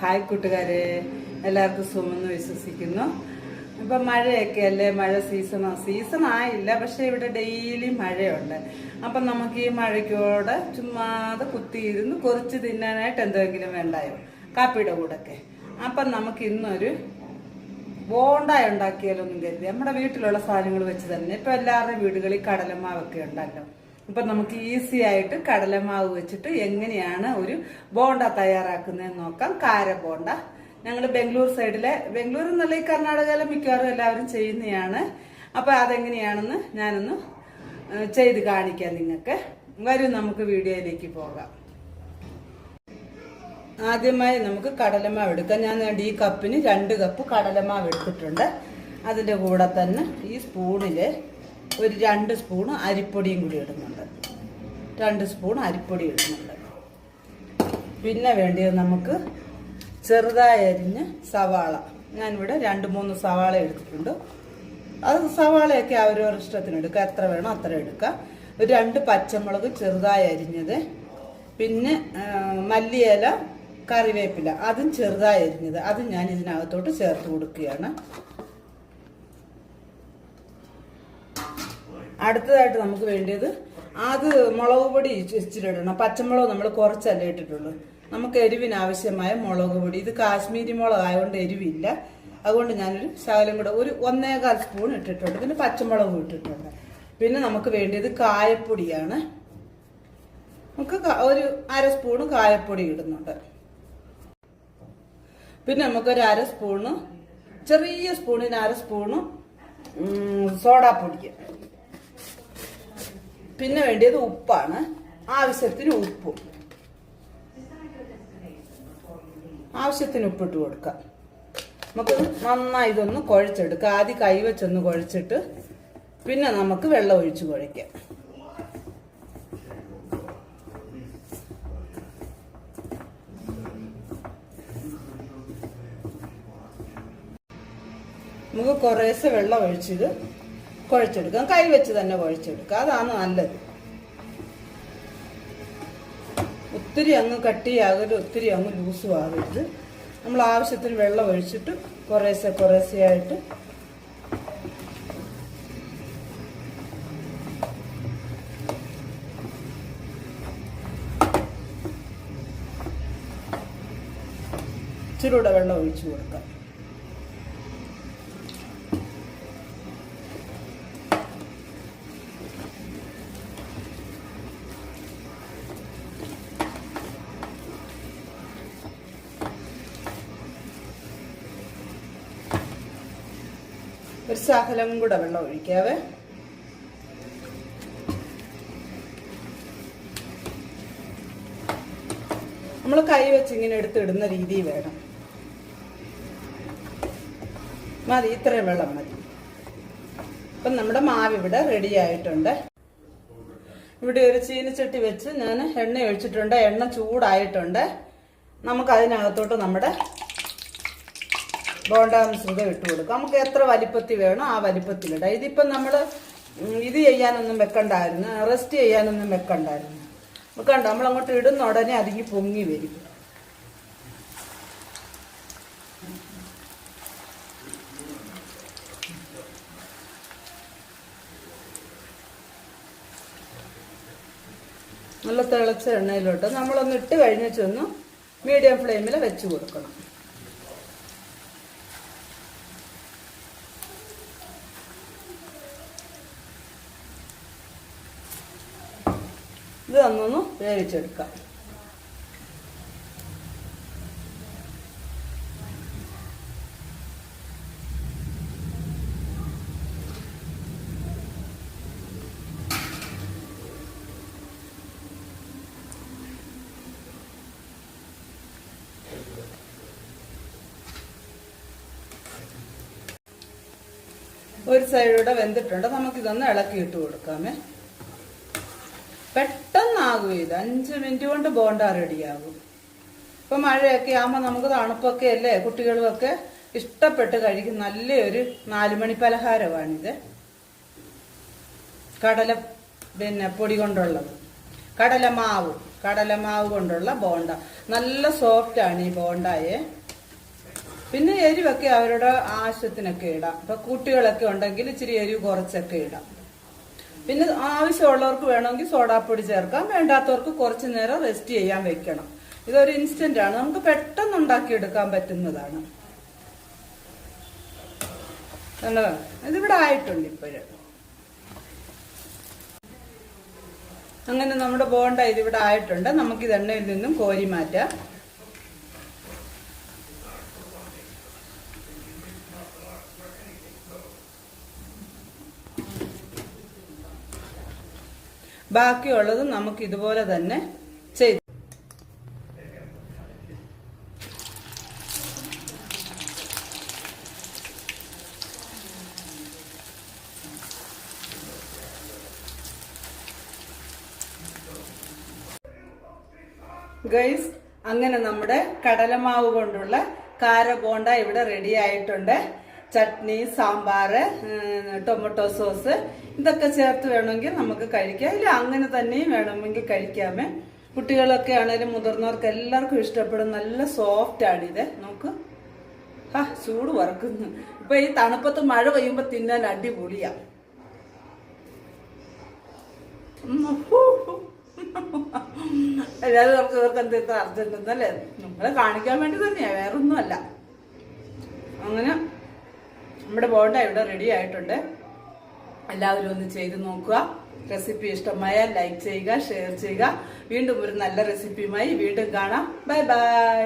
Hi കൂട്ടുകാരെ. എല്ലാവർക്കും സുഖമെന്ന് വിശ്വസിക്കുന്നു. ഇപ്പം മഴയൊക്കെ അല്ലേ? മഴ സീസണോ സീസൺ ആയില്ല പക്ഷെ ഇവിടെ ഡെയിലി മഴയുണ്ട്. അപ്പം നമുക്ക് ഈ മഴയ്ക്കോടെ ചുമ്മാതെ കുത്തിയിരുന്ന് കുറച്ച് തിന്നാനായിട്ട് എന്തെങ്കിലും വേണ്ടായോ? കാപ്പിയുടെ കൂടൊക്കെ അപ്പം നമുക്ക് ഇന്നൊരു ബോണ്ടായ ഉണ്ടാക്കിയാലൊന്നും കരുതി. നമ്മുടെ വീട്ടിലുള്ള സാധനങ്ങൾ വെച്ച് തന്നെ ഇപ്പം എല്ലാവരുടെയും വീടുകളിൽ കടലമാവൊക്കെ ഉണ്ടല്ലോ. ഇപ്പൊ നമുക്ക് ഈസി ആയിട്ട് കടലമാവ് വെച്ചിട്ട് എങ്ങനെയാണ് ഒരു ബോണ്ട തയ്യാറാക്കുന്നതെന്ന് നോക്കാം. കാര ബോണ്ട. ഞങ്ങൾ ബംഗളൂർ സൈഡിലെ ബംഗളൂർ എന്നുള്ള ഈ കർണാടകയിലെ മിക്കവാറും എല്ലാവരും ചെയ്യുന്നതാണ് അപ്പൊ അതെങ്ങനെയാണെന്ന് ഞാനൊന്ന് ചെയ്ത് കാണിക്കാം നിങ്ങൾക്ക്. വരും നമുക്ക് വീഡിയോയിലേക്ക് പോകാം. ആദ്യമായി നമുക്ക് കടലമാവ് എടുക്കാം. ഞാൻ ഈ കപ്പിന് രണ്ട് കപ്പ് കടലമാവ് എടുത്തിട്ടുണ്ട്. അതിന്റെ കൂടെ തന്നെ ഈ സ്പൂണിൽ ഒരു രണ്ട് സ്പൂൺ അരിപ്പൊടിയും കൂടി ഇടുന്നുണ്ട്. രണ്ട് സ്പൂൺ അരിപ്പൊടി ഇടുന്നുണ്ട്. പിന്നെ വേണ്ടിയത് നമുക്ക് ചെറുതായി അരിഞ്ഞ് സവാള. ഞാനിവിടെ രണ്ട് മൂന്ന് സവാള എടുത്തിട്ടുണ്ട്. അത് സവാളയൊക്കെ അവരവരുടെ ഇഷ്ടത്തിന് എടുക്കുക എത്ര വേണോ അത്ര എടുക്കുക ഒരു രണ്ട് പച്ചമുളക് ചെറുതായി അരിഞ്ഞത്. പിന്നെ മല്ലിയില കറിവേപ്പില. അതും ചെറുതായി അരിഞ്ഞത്. അതും ഞാൻ ഇതിനകത്തോട്ട് ചേർത്ത് കൊടുക്കുകയാണ്. അടുത്തതായിട്ട് നമുക്ക് വേണ്ടത് അത് മുളക് പൊടി ഇച്ചിരി പച്ചമുളക് നമ്മൾ കുറച്ചല്ലേ ഇട്ടിട്ടുള്ളൂ. നമുക്ക് എരിവിന് ആവശ്യമായ മുളക് പൊടി. ഇത് കാശ്മീരി മുളക് ആയതുകൊണ്ട് എരിവില്ല. അതുകൊണ്ട് ഞാനൊരു ശകലം കൂടെ ഒരു ഒന്നേകാൽ സ്പൂൺ ഇട്ടിട്ടുണ്ട്. പിന്നെ പച്ചമുളകും ഇട്ടിട്ടുണ്ട്. പിന്നെ നമുക്ക് വേണ്ടിയത് കായപ്പൊടിയാണ്. നമുക്ക് ഒരു അര സ്പൂണ് കായപ്പൊടി ഇടുന്നുണ്ട്. പിന്നെ നമുക്കൊരു അര സ്പൂണ് ചെറിയ സ്പൂണിന് അര സ്പൂണ് സോഡാപ്പൊടി പിന്നെ വേണ്ടിയത് ഉപ്പാണ്. ആവശ്യത്തിന് ഉപ്പ്. ആവശ്യത്തിന് ഉപ്പിട്ട് കൊടുക്കാം. നമുക്ക് നന്നായി ഇതൊന്ന് കുഴച്ചെടുക്കുക ആദ്യം കൈ വെച്ചൊന്ന് കുഴച്ചിട്ട് പിന്നെ നമുക്ക് വെള്ളം ഒഴിച്ച് കുഴയ്ക്കാം നമുക്ക് കുറേശ്ശെ വെള്ളം ഒഴിച്ചിത് കുഴച്ചെടുക്കാം കൈ വെച്ച് തന്നെ കുഴച്ചെടുക്കാം അതാണ് നല്ലത്. ഒത്തിരി അങ്ങ് കട്ടിയാകരുത് ഒത്തിരി അങ്ങ് ലൂസും ആകരുത് നമ്മൾ ആവശ്യത്തിന് വെള്ളം ഒഴിച്ചിട്ട് കുറേശ്ശെ കുറേശ്ശെയായിട്ട് ഇച്ചിരൂടെ വെള്ളം ഒഴിച്ചു കൊടുക്കാം. ഒരു ശകലം കൂടെ വെള്ളം ഒഴിക്കാവേ. നമ്മൾ കൈ വെച്ച് ഇങ്ങനെ എടുത്തിടുന്ന രീതി വേണം. മതി ഇത്രയും വെള്ളം മതി. അപ്പം നമ്മുടെ മാവ് ഇവിടെ റെഡി ആയിട്ടുണ്ട്. ഇവിടെ ഒരു ചീനച്ചട്ടി വെച്ച് ഞാൻ എണ്ണ ഒഴിച്ചിട്ടുണ്ട്. എണ്ണ ചൂടായിട്ടുണ്ട്. നമുക്ക് അതിനകത്തോട്ട് നമ്മുടെ ബോണ്ട മിശ്രിതം ഇട്ട് കൊടുക്കാം. നമുക്ക് എത്ര വലിപ്പത്തിൽ വേണോ ആ വലിപ്പത്തിലിടാം ഇതിപ്പം നമ്മൾ ഇത് ചെയ്യാനൊന്നും വെക്കണ്ടായിരുന്നു. റെസ്റ്റ് ചെയ്യാനൊന്നും വെക്കണ്ടായിരുന്നു. വെക്കണ്ട നമ്മളങ്ങോട്ട് ഇടുന്ന ഉടനെ അതിങ്ങി പൊങ്ങി വരും. നല്ല തിളച്ച എണ്ണയിലോട്ട് നമ്മളൊന്ന് ഇട്ട് കഴിഞ്ഞ് ചെന്ന് മീഡിയം ഫ്ലെയിമിൽ വെച്ച് കൊടുക്കണം. ഇത് തന്നൊന്ന് വേവിച്ചെടുക്കാം. ഒരു സൈഡൂടെ വെന്തിട്ടുണ്ട്. നമുക്കിതൊന്ന് ഇളക്കി ഇട്ട് കൊടുക്കാമേ. പെട്ടെന്നാകും ഇത് അഞ്ച് മിനിറ്റ് കൊണ്ട് ബോണ്ട റെഡിയാകും ഇപ്പൊ മഴയൊക്കെ ആകുമ്പോൾ നമുക്ക് തണുപ്പൊക്കെ അല്ലേ? കുട്ടികളുമൊക്കെ ഇഷ്ടപ്പെട്ട് കഴിക്കും നല്ലൊരു നാലുമണി പലഹാരമാണിത്. കടല പിന്നെ പൊടി കൊണ്ടുള്ളത്. കടലമാവ് കടലമാവ് കൊണ്ടുള്ള ബോണ്ട. നല്ല സോഫ്റ്റ് ആണ് ഈ ബോണ്ടായെ. പിന്നെ എരിവൊക്കെ അവരുടെ ആവശ്യത്തിനൊക്കെ ഇടാം. ഇപ്പൊ കുട്ടികളൊക്കെ ഉണ്ടെങ്കിൽ ഇച്ചിരി എരിവ് കുറച്ചൊക്കെ ഇടാം. പിന്നെ ആവശ്യമുള്ളവർക്ക് വേണമെങ്കിൽ സോഡാപ്പൊടി ചേർക്കാം. വേണ്ടാത്തവർക്ക് കുറച്ചു നേരം റെസ്റ്റ് ചെയ്യാൻ വെക്കണം. ഇതൊരു ഇൻസ്റ്റന്റ് ആണ്. നമുക്ക് പെട്ടെന്ന് ഉണ്ടാക്കിയെടുക്കാൻ പറ്റുന്നതാണ്. ഇതിവിടെ ആയിട്ടുണ്ട് ഇപ്പോഴും. അങ്ങനെ നമ്മുടെ ബോണ്ട ഇതിവിടെ ആയിട്ടുണ്ട്. നമുക്ക് ഇത് എണ്ണയിൽ നിന്നും കോരി മാറ്റാം. ബാക്കിയുള്ളത് നമുക്ക് ഇതുപോലെ തന്നെ ചെയ്ത്. ഗൈസ് അങ്ങനെ നമ്മുടെ കടലമാവ് കൊണ്ടുള്ള കാര ബോണ്ട ഇവിടെ റെഡി ആയിട്ടുണ്ട്. ചട്നി സാമ്പാറ് ഉം, ടൊമാറ്റോ സോസ് ഇതൊക്കെ ചേർത്ത് വേണമെങ്കിൽ നമുക്ക് കഴിക്കാം. ഇല്ല അങ്ങനെ തന്നെയും വേണമെങ്കിൽ കഴിക്കാമേ. കുട്ടികളൊക്കെ ആണെങ്കിലും മുതിർന്നവർക്ക് എല്ലാവർക്കും ഇഷ്ടപ്പെടും. നല്ല സോഫ്റ്റ് ആണ് ഇത്. നമുക്ക് ആ ചൂട് വറക്കുന്നു. ഇപ്പൊ ഈ തണുപ്പത്ത് മഴ പെയ്യുമ്പോ തിന്നാൻ അടിപൊളിയാ. ഉം, ഹൂ, ഹൂ. എല്ലാവരും അവർക്ക് ഇവർക്ക് എന്തെങ്കിലും അർജന്റുന്നല്ലേ നമ്മളെ കാണിക്കാൻ വേണ്ടി തന്നെയാ വേറൊന്നുമല്ല. അങ്ങനെ നമ്മുടെ ബോണ്ട ഇവിടെ റെഡി ആയിട്ടുണ്ട്. എല്ലാവരും ഒന്ന് ചെയ്ത് നോക്കുക. റെസിപ്പി ഇഷ്ടമായാൽ ലൈക്ക് ചെയ്യുക ഷെയർ ചെയ്യുക. വീണ്ടും ഒരു നല്ല റെസിപ്പിയുമായി വീണ്ടും കാണാം. Bye bye